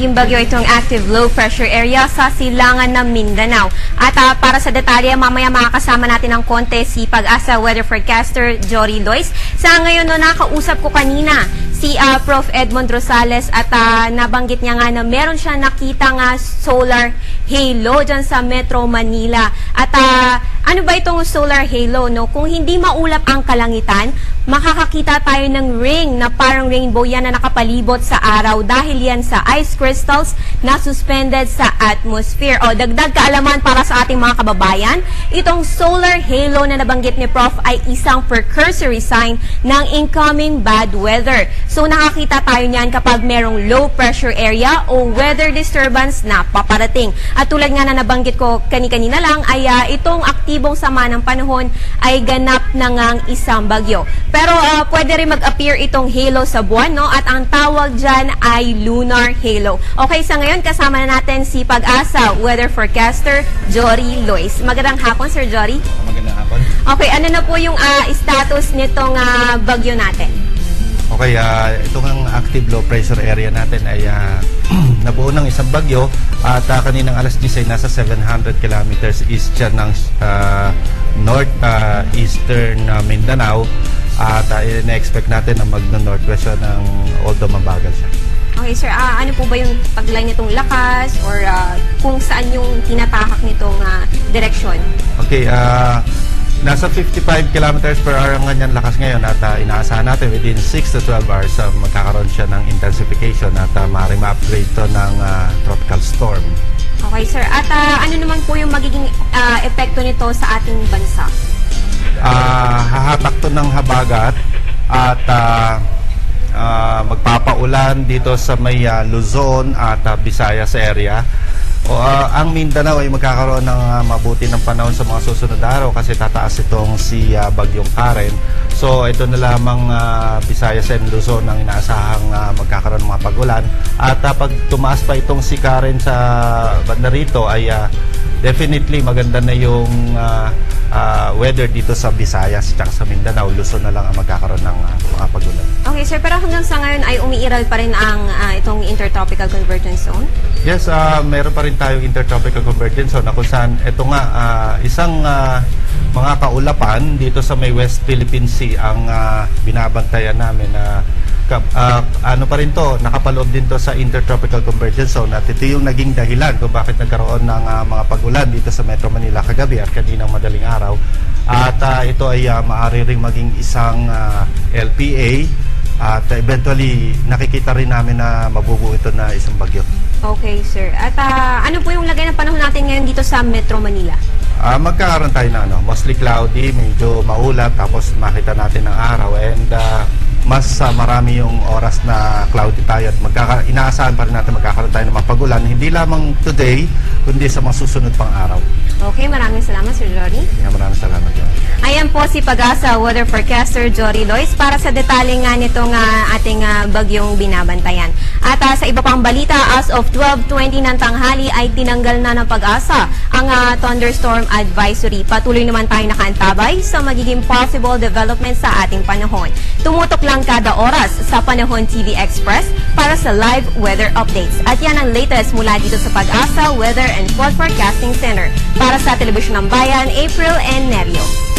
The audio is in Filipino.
naging bagyo itong active low pressure area sa silangan ng Mindanao. At ah, para sa detalye, mamaya makakasama natin ng konti si Pag-asa weather forecaster Jory Lois. Sa ngayon no, nakausap ko kanina si ah, Prof. Edmond Rosales at ah, nabanggit niya nga na meron siya nakita nga solar halo dyan sa Metro Manila. At ah, ano ba itong solar halo? No? Kung hindi maulap ang kalangitan, makakakita tayo ng ring na parang rainbow yan na nakapalibot sa araw dahil yan sa ice crystals na suspended sa atmosphere. O dagdag kaalaman para sa ating mga kababayan, itong solar halo na nabanggit ni Prof ay isang precursory sign ng incoming bad weather. So nakakita tayo niyan kapag merong low pressure area o weather disturbance na paparating. At tulad nga na nabanggit ko kani-kanina lang ay ah, itong aktibong sama ng panahon ay ganap na ngang isang bagyo. Pero ah, pwede rin mag-appear itong halo sa buwan, no? At ang tawag dyan ay lunar halo. Okay, sa ngayon kasama na natin si Pag-asa weather forecaster Jory Lois. Magandang hapon, Sir Jory. Magandang hapon. Okay, ano na po yung ah, status nitong ah, bagyo natin? Okay, ah, itong ang active low pressure area natin ay ah, nabuo ng isang bagyo at ah, kaninang alas 10 ay nasa 700 kilometers east siya ng ah, north ah, eastern ah, Mindanao at uh, ina-expect natin na mag-northwest siya ng although mabagal siya. Okay, sir, ah, ano po ba yung taglay nitong lakas or ah, kung saan yung tinatahak nitong ah, direksyon? Okay, ah nasa 55 kilometers per hour ang ganyan lakas ngayon at ah, inaasahan natin within 6 to 12 hours ah, magkakaroon siya ng intensification at uh, maaaring ma-upgrade to ng ah, tropical storm. Okay, sir. At ah, ano naman po yung magiging ah, epekto nito sa ating bansa? Ah, hahatak to ng habagat at ah, ah, magpapaulan dito sa may ah, Luzon at ah, Visayas area. O, ah, ang Mindanao ay magkakaroon ng ah, mabuti ng panahon sa mga susunod araw kasi tataas itong si ah, Bagyong Karen. So ito na lamang ah, Visayas and Luzon ang inaasahang ah, magkakaroon ng mga pagulan. At ah, pag tumaas pa itong si Karen sa banda ay ah, definitely maganda na yung ah, ah, weather dito sa Visayas at sa Mindanao. Luzon na lang ang magkakaroon ng. Okay, sir. Pero hanggang sa ngayon ay umiiral pa rin ang ah, itong intertropical convergence zone? Yes, ah meron pa rin tayong intertropical convergence zone na kung saan ito nga ah, isang ah, mga kaulapan dito sa may West Philippine Sea ang ah, binabantayan namin na kap- ah, ano pa rin to, nakapaloob din to sa intertropical convergence zone at ito yung naging dahilan kung bakit nagkaroon ng ah, mga pagulan dito sa Metro Manila kagabi at kaninang madaling araw. At ah, ito ay ah, maaari ring maging isang ah, LPA at eventually nakikita rin namin na mabubuo ito na isang bagyo. Okay, sir. At ah, ano po yung lagay ng panahon natin ngayon dito sa Metro Manila? Ah, magkakaroon tayo na ano, mostly cloudy, medyo maulap, tapos makita natin ang araw and ah, mas ah, marami yung oras na cloudy tayo at magkaka inaasahan pa rin natin magkakaroon tayo ng mapagulan, hindi lamang today, kundi sa mga susunod pang araw. Okay, maraming salamat, Sir Jory. Kaya maraming salamat yun. Ayan po si Pag-asa weather forecaster Jory Lois para sa detalye nga nitong ah, ating ah, bagyong binabantayan. At ah, sa iba pang balita, as of 12.20 ng tanghali ay tinanggal na ng Pag-asa ang ah, thunderstorm advisory. Patuloy naman tayo nakaantabay sa magiging possible development sa ating panahon. Tumutok lang kada oras sa Panahon TV Express para sa live weather updates. At yan ang latest mula dito sa Pag-asa Weather and Forecasting Center para sa Telebisyon ng Bayan, April and Neryo.